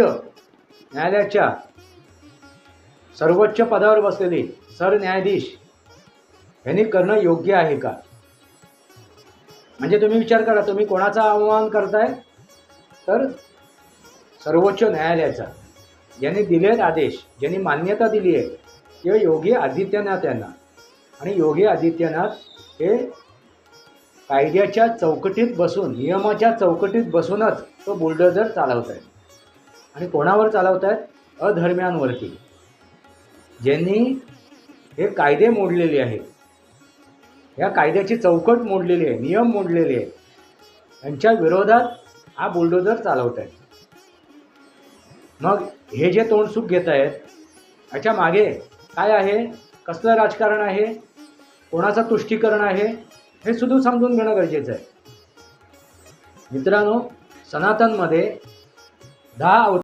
न्यायालयाच्या सर्वोच्च पदावर बसलेले सरन्यायाधीश यांनी करणं योग्य आहे का? म्हणजे तुम्ही विचार करा तुम्ही कोणाचा आव्हान करताय? तर सर्वोच्च न्यायालयाचा. ज्यांनी दिलेत आदेश ज्यांनी मान्यता दिली आहे ते योगी आदित्यनाथ यांना. आणि योगी आदित्यनाथ हे कायद्याच्या चौकटीत बसून नियमाच्या चौकटीत बसूनच तो बुलडोझर चालवत आहे आणि कोणावर चालवत आहेत अधर्म्यांवरती. ज्यांनी हे कायदे मोडलेले आहेत. या कायद्याची चौकट मोडलेली आहे नियम मोडलेले आहेत. त्यांच्या विरोधात हा बुलडोजर चालवत आहेत मग हे जे तोंडसुख घेत आहेत ह्याच्या मागे काय आहे? कसलं राजकारण आहे? कोणाचं तुष्टीकरण आहे? हे सुद्धा समजून घेणं गरजेचं आहे. मित्रांनो सनातनमध्ये दहा अव